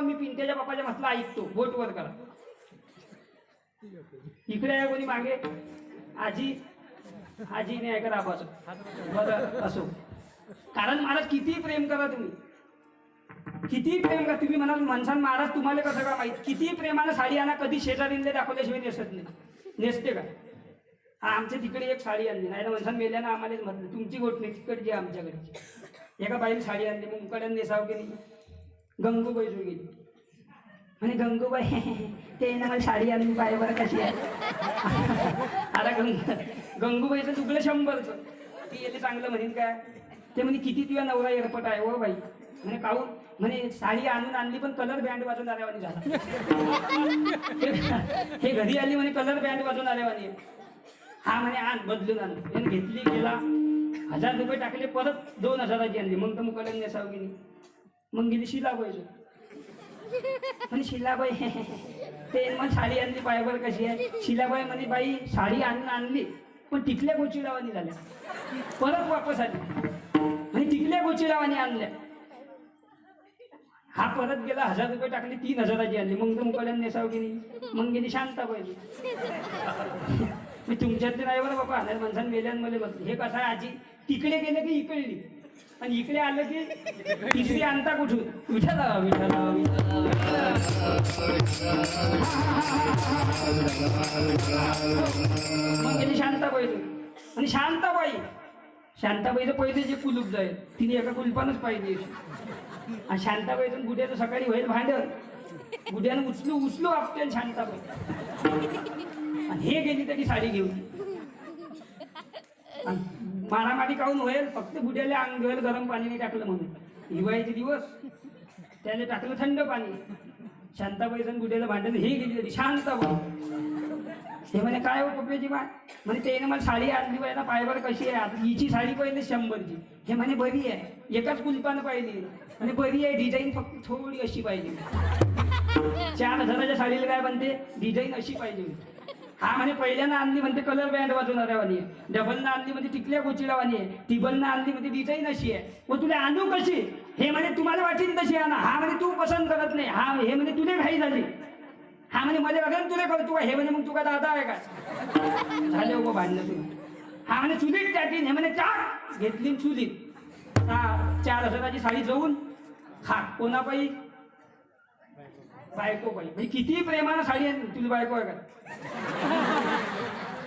बाबा मी पिंट्याच्या बापाच्या म्हटलं ऐकतो. बोट वर करा. इकडे आहे कोणी मागे? आजी. आजी नाही ऐकत आबाचं बरं असो. कारण महाराज किती प्रेम करा तुम्ही. किती प्रेम करा. तुम्ही म्हणाल माणसां महाराज तुम्हाला कसं का माहीत? किती प्रेमानं साडी आणा कधी शेजारीने दाखवल्याशिवाय नेसत नाही. नेसते का? हा आमच्या तिकडे एक साडी आणली. नाही तर माणसां मेल्यानं आम्हालाच म्हटलं तुमची गोट नाही तिकडची आमच्याकडची. एका बाईने साडी आणली मग उकड्यानं नेसाव की नाही? गंगूबाई जोगी गेली. म्हणे गंगूबाई ते ना मला साडी आणली पाय बरं कशी आहे? आता गंग गंगूबाईचं चुकलं शंभरचं. ती येते चांगलं म्हणेन काय? ते म्हणे किती तुझ्या नवरा एरपट आहे हो बाई. म्हणे काहून? म्हणे साडी आणून आणली पण कलर बँड वाजून आल्यावानी झाला. हे- घरी आली म्हणे कलर बँड वाजून आल्यावानी. हा म्हणे आण बदलून आण. त्याने घेतली गेला हजार रुपये टाकले परत दोन हजाराची आणली. मग तर मुकाला नेसाव नाही? मग गेली शिलाबाईचं म्हणे शिलाबाई ते मग साडी आणली पायावर कशी आहे? शिलाबाई म्हणे बाई साडी आणून आणली पण टिकल्या गोचिडावानी झाल्या. परत वापस आली. आणि टिकल्या गोचिडावानी आणल्या. हा परत गेला हजार रुपये टाकले तीन हजाराची आणली. मग तर मुकाल्याने नेसाव गेली मग गेली शांताबाई. मी तुमच्यातले नाही बरं बाबा नाही माणसानं मेल्यांमध्ये म्हटलं हे कसं आहे आजी? तिकडे गेले की इकडली? आणि इकडे आलं की तिसरी आणता कुठून? विठाला विठाला मग गेली शांताबाई आणि शांताबाई शांताबाईचं पहिले जे कुलूप जाईल तिने एका कुलपानच पाहिजे आणि शांताबाईतून गुड्याचं सकाळी होईल भांडण. गुड्यानं उचलू उचलू आपल्याला शांताबाई. आणि हे गेली तरी साडी घेऊन. मारामारी काहून होईल? फक्त बुड्याला अंगावर गरम पाणीने टाकलं म्हणून. हिवाळीचे दिवस त्याने टाकलं थंड पाणी. शांताबाईचं बुड्याला भांडण हे गेली तरी शांताबाई हे म्हणे काय हो पप्प्याची बाय म्हणे ते मला साडी आणली पाहिजे ना पायवर कशी आहे? आता हिची साडी पाहिजे शंभरची. हे म्हणे बरी आहे. एकाच कुलपानं पाहिली. म्हणे बरी आहे. डिझाईन फक्त थोडी अशी पाहिजे चार हजाराच्या साडीला काय बनते डिझाईन अशी पाहिजे हा म्हणे पहिल्यानं आणली म्हणते कलर बँड वाजवणाऱ्यावानी वाणी डबलनं आणली म्हणजे टिकल्या गोचिडावानी आहे टिबलनं आणली म्हणजे डिझाईन अशी आहे. मग तुला आणू कशी? हे म्हणे तुम्हाला वाटेल तशी आणा. हा म्हणे तू पसंत करत नाही. हा हे म्हणे तुले घाई झाली. हा म्हणे मध्ये बघा तुला कर तू हे म्हणे मग तुका दादा आहे का? झाले उभं भांडलं तुम्ही हा म्हणे चुलीत टाकीन हे म्हणे चार घेतली चुलीत. हा चार हजाराची साडी जाऊन खा. कोणापाई बायको पायी म्हणजे किती प्रेमानं साडी आहे तुझी बायको आहे का?